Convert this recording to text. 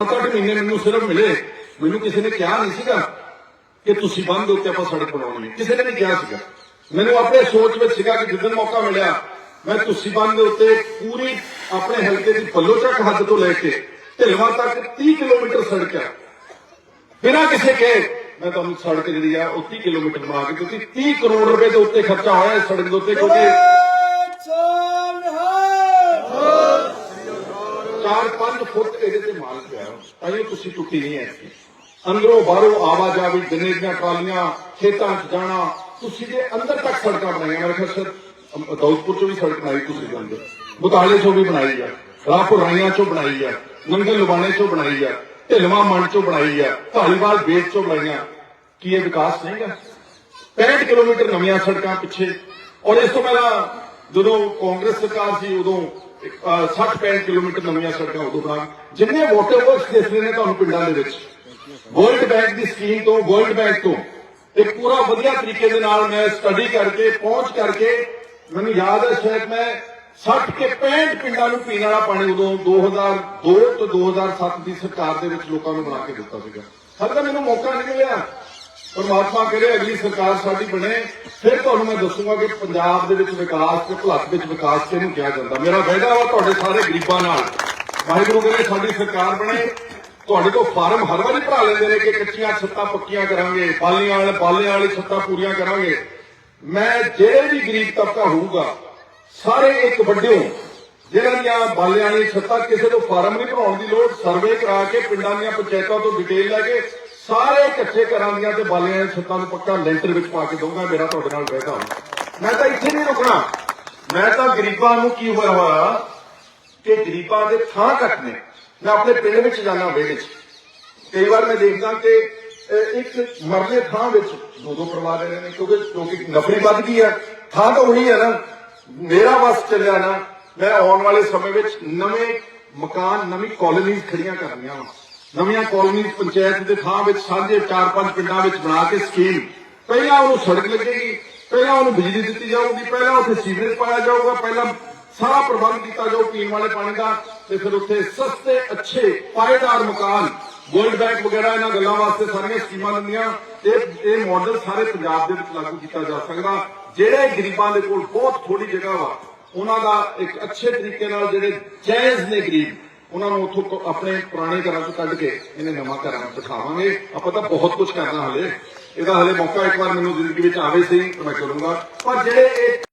ਸੱਤ ਮਹੀਨੇ ਮੈਨੂੰ ਸਿਰਫ ਮਿਲੇ। ਮੈਨੂੰ ਕਿਸੇ ਨੇ ਕਿਹਾ ਨਹੀਂ ਸੀਗਾ ਕਿ ਤੁਸੀਂ ਬੰਦ ਦੇ ਉੱਤੇ ਆਪਾਂ ਸੜਕ ਬਣਾਉਣੀ ਹੈ। ਕਿਸੇ ਨੇ ਨਹੀਂ ਕਿਹਾ ਸੀਗਾ। ਮੈਨੂੰ ਆਪਣੇ ਸੋਚ ਵਿੱਚ ਸੀਗਾ ਕਿ ਜਿੱਦਣ ਮੌਕਾ ਮਿਲਿਆ, ਮੈਂ ਤੁਸੀਂ ਬੰਦ ਦੇ ਉੱਤੇ ਪੂਰੀ ਆਪਣੇ ਹਲਕੇ ਦੀ ਪੱਲੋ ਚੱਕ ਹੱਦ ਤੋਂ ਲੈ ਕੇ ਢਿਲਵਾਂ ਤੱਕ 30 ਕਿਲੋਮੀਟਰ ਸੜਕ ਹੈ। ਬਿਨਾਂ ਕਿਸੇ ਕਹੇ, ਮੈਂ ਤੁਹਾਨੂੰ ਸੜਕ ਜਿਹੜੀ ਆ, ਉਹ 30 ਕਿਲੋਮੀਟਰ ਬਣਾ ਕੇ, ਕਿਉਂਕਿ 30 ਕਰੋੜ ਰੁਪਏ ਦੇ ਉੱਤੇ ਖਰਚਾ ਹੋਇਆ ਇਸ ਸੜਕ ਦੇ ਉੱਤੇ, ਕਿਉਂਕਿ ਚਾਰ ਪੰਜ ਫੁੱਟ ਇਹਦੇ ਤੇ ਮਾਲ ਪਿਆ ਅਜੇ ਤੁਸੀਂ ਟੁੱਟੀ ਨਹੀਂ ਐ ਅੰਦਰੋਂ ਬਾਹਰੋਂ ਆਵਾਜਾਈ ਦਿਨੇ ਦੀਆਂ ਖੇਤਾਂ 'ਚ ਜਾਣਾ, ਤੁਸੀਂ ਦੇ ਅੰਦਰ ਤੱਕ ਸੜਕਾਂ ਬਣਾਈਆਂ, ਮੇਰੇ ਖਿਆਲ ਸਰ ਦੌਲਤਪੁਰ 'ਚੋਂ ਵੀ ਸੜਕ ਬਣਾਈ ਤੁਸੀਂ ਜਾਂਦੇ ਬੁਤਾਲੇ 'ਚੋਂ ਵੀ ਬਣਾਈ ਆ ਰਾਪੁਰ ਰਾਈਆਂ 'ਚੋਂ ਬਣਾਈ ਆ ਨੰਗਲ ਲੁਬਾਣੇ 'ਚੋਂ ਬਣਾਈ ਆ, ਢਿਲਵਾਂ ਮੰਡ 'ਚੋਂ ਬਣਾਈ ਆ, ਢਾਲੀਵਾਲ ਬੇਟ 'ਚੋਂ ਬਣਾਈਆਂ। ਕੀ ਇਹ ਵਿਕਾਸ ਨਹੀਂਗਾ 65 ਕਿਲੋਮੀਟਰ ਨਵੀਆਂ ਸੜਕਾਂ ਪਿੱਛੇ। ਔਰ ਇਸ ਤੋਂ ਪਹਿਲਾਂ ਜਦੋਂ ਕਾਂਗਰਸ ਸਰਕਾਰ ਸੀ, ਉਦੋਂ 60 65 ਕਿਲੋਮੀਟਰ ਨਵੀਆਂ ਸੜਕਾਂ ਉਦੋਂ ਬਣਾ। ਜਿੰਨੇ ਵਾਟਰ ਵਰਕਸ ਦਿਸਦੇ ਨੇ ਤੁਹਾਨੂੰ ਪਿੰਡਾਂ ਦੇ ਵਿੱਚ। ਵਰਲਡ ਬੈਂਕ ਦੀ ਸਕੀਮ ਤੋਂ ਵਰਲਡ ਬੈਂਕ ਤੋਂ। ਇੱਕ ਪੂਰਾ ਵਧੀਆ ਤਰੀਕੇ ਦੇ ਨਾਲ ਮੈਂ ਸਟੱਡੀ ਕਰਕੇ, ਪਹੁੰਚ ਕਰਕੇ ਮੈਨੂੰ ਯਾਦ ਹੈ ਸ਼ਾਇਦ ਮੈਂ 60 ਕੇ 65 ਪਿੰਡਾਂ ਨੂੰ ਪੀਣ ਵਾਲਾ ਪਾਣੀ ਉਦੋਂ 2002 ਤੋਂ 2007 ਦੀ ਸਰਕਾਰ ਦੇ ਵਿੱਚ ਲੋਕਾਂ ਨੂੰ ਬਣਾ ਕੇ ਦਿੱਤਾ ਸੀਗਾ। ਹਰ ਦਾ ਮੈਨੂੰ ਮੌਕਾ ਨਹੀਂ ਮਿਲਿਆ। ਪਰਮਾਤਮਾ ਕਰੇ, ਅਗਲੀ ਸਰਕਾਰ ਸਾਡੀ ਬਣੇ, ਫਿਰ ਤੁਹਾਨੂੰ ਮੈਂ ਦੱਸੂਗਾ ਕਿ ਪੰਜਾਬ ਦੇ ਵਿੱਚ ਵਿਕਾਸ ਤੇ ਭਲਕ ਵਿੱਚ ਵਿਕਾਸ ਕਿਹਨੂੰ ਕਿਹਾ ਜਾਂਦਾ। ਮੇਰਾ ਵਾਅਦਾ ਵਾ ਤੁਹਾਡੇ ਸਾਰੇ ਗਰੀਬਾਂ ਨਾਲ। ਵਾਹਿਗੁਰੂ ਕਰੇ ਸਾਡੀ ਸਰਕਾਰ ਬਣੇ, ਤੁਹਾਡੇ ਤੋਂ ਫਾਰਮ ਹਰ ਵਾਰੀ ਭਰਾ ਲੈਂਦੇ ਨੇ ਕਿ ਕੱਚੀਆਂ ਛੱਤਾਂ ਪੱਕੀਆਂ ਕਰਾਂਗੇ, ਬਾਲੀਆਂ ਵਾਲੇ, ਬਾਲਿਆਂ ਵਾਲੀ ਛੱਤਾਂ ਪੂਰੀਆਂ ਕਰਾਂਗੇ। ਮੈਂ ਜਿਹੜੇ ਵੀ ਗਰੀਬ ਤਬਕਾ ਹੋਊਗਾ, ਸਾਰੇ ਇੱਕ ਵੱਡਿਓ ਜਿਹਨਾਂ ਦੀਆਂ ਬਾਲਿਆਂ ਵਾਲੀ ਛੱਤਾਂ ਕਿਸੇ ਤੋਂ ਫਾਰਮ ਨਹੀਂ ਭਰਾਉਣ ਦੀ ਲੋੜ, ਸਰਵੇ ਕਰਾ ਕੇ ਪਿੰਡਾਂ ਦੀਆਂ ਪੰਚਾਇਤਾਂ ਤੋਂ ਡਿਟੇਲ ਲੈ ਕੇ ਸਾਰੇ ਕੱਚੇ ਘਰਾਂ ਦੀਆਂ ਤੇ ਬਾਲਿਆਂ ਵਾਲੀ ਛੱਤਾਂ ਨੂੰ ਪੱਕਾ ਲੈਂਟਰ ਵਿੱਚ ਪਾ ਕੇ ਦਊਂਗਾ, ਮੇਰਾ ਤੁਹਾਡੇ ਨਾਲ ਵਾਅਦਾ ਹੋਊ ਮੈਂ ਤਾਂ ਇੱਥੇ ਨਹੀਂ ਰੁਕਣਾ। ਮੈਂ ਤਾਂ ਗਰੀਬਾਂ ਨੂੰ ਕੀ ਹੋਇਆ ਹੋਇਆ ਕਿ ਗਰੀਬਾਂ ਦੇ ਥਾਂ ਘੱਟ ਨੇ। ਮੈਂ ਆਪਣੇ ਪਿੰਡ ਵਿੱਚ ਜਾਣਾ ਵਿਹੜੇ 'ਚ ਕਈ ਵਾਰ ਮੈਂ ਦੇਖਦਾ ਕਿ ਇੱਕ ਮਰਲੇ ਥਾਂ ਵਿੱਚ ਦੋ ਦੋ ਪਰਿਵਾਰ ਰਹਿੰਦੇ ਨੇ, ਕਿਉਂਕਿ ਕਿਉਂਕਿ ਨਫਰੀ ਵੱਧ ਗਈ ਹੈ। ਥਾਂ ਤਾਂ ਉਹੀ ਹੈ ਨਾ। ਮੇਰਾ ਬਸ ਚੱਲਿਆ ਨਾ। ਮੈਂ ਆਉਣ ਵਾਲੇ ਸਮੇਂ ਵਿੱਚ ਨਵੇਂ ਮਕਾਨ, ਨਵੀਂ ਕਾਲੋਨੀਜ਼ ਖੜੀਆਂ ਕਰਨੀਆਂ ਵਾਂ। ਨਵੀਆਂ ਕਾਲੋਨੀਜ਼ ਪੰਚਾਇਤ ਦੇ ਥਾਂ ਵਿੱਚ ਸਾਂਝੇ ਚਾਰ ਪੰਜ ਪਿੰਡਾਂ ਵਿੱਚ ਬਣਾ ਕੇ ਸਕੀਮ, ਪਹਿਲਾਂ ਉਹਨੂੰ ਸੜਕ ਲੱਗੇਗੀ, ਪਹਿਲਾਂ ਉਹਨੂੰ ਬਿਜਲੀ ਦਿੱਤੀ ਜਾਊਗੀ, ਪਹਿਲਾਂ ਉੱਥੇ ਸੀਵਰੇਜ ਪਾਇਆ ਜਾਊਗਾ, ਪਹਿਲਾਂ ਸਾਰਾ ਪ੍ਰਬੰਧ ਕੀਤਾ ਜਾਊ ਪੀਣ ਵਾਲੇ ਪਾਣੀ ਦਾ, ਤੇ ਫਿਰ ਉੱਥੇ ਸਸਤੇ, ਅੱਛੇ ਪਾਏਦਾਰ ਮਕਾਨ ਗੋਲਡ ਬੈਂਕ ਵਗੈਰਾ ਇਹਨਾਂ ਗੱਲਾਂ ਵਾਸਤੇ ਸਾਰੀਆਂ ਸਕੀਮਾਂ ਦਿੰਦੀਆਂ। ਇਹ ਇਹ ਮਾਡਲ ਸਾਰੇ ਪੰਜਾਬ ਦੇ ਵਿੱਚ ਲਾਗੂ ਕੀਤਾ ਜਾ ਸਕਦਾ। ਜਿਹੜੇ ਗਰੀਬਾਂ ਦੇ ਕੋਲ ਬਹੁਤ ਥੋੜੀ ਜਗ੍ਹਾ ਵਾ, ਉਹਨਾਂ ਦਾ ਇੱਕ ਅੱਛੇ ਤਰੀਕੇ ਨਾਲ ਜਿਹੜੇ ਜਾਇਜ਼ ਨੇ ਗਰੀਬ ਉਹਨਾਂ ਨੂੰ ਉੱਥੋਂ ਆਪਣੇ ਪੁਰਾਣੇ ਘਰਾਂ ਤੋਂ ਕੱਢ ਕੇ ਇਹਨੇ ਨਵਾਂ ਘਰਾਂ ਨੂੰ ਦਿਖਾਵਾਂਗੇ ਆਪਾਂ ਤਾਂ ਬਹੁਤ ਕੁਝ ਕਰਨਾ ਹਲੇ। ਇਹਦਾ ਹਲੇ ਮੌਕਾ ਇੱਕ ਵਾਰ ਮੈਨੂੰ ਜ਼ਿੰਦਗੀ ਵਿੱਚ ਆਵੇ ਸਹੀ ਤਾਂ ਮੈਂ ਕਰੂੰਗਾ ਪਰ ਜਿਹੜੇ ਇਹ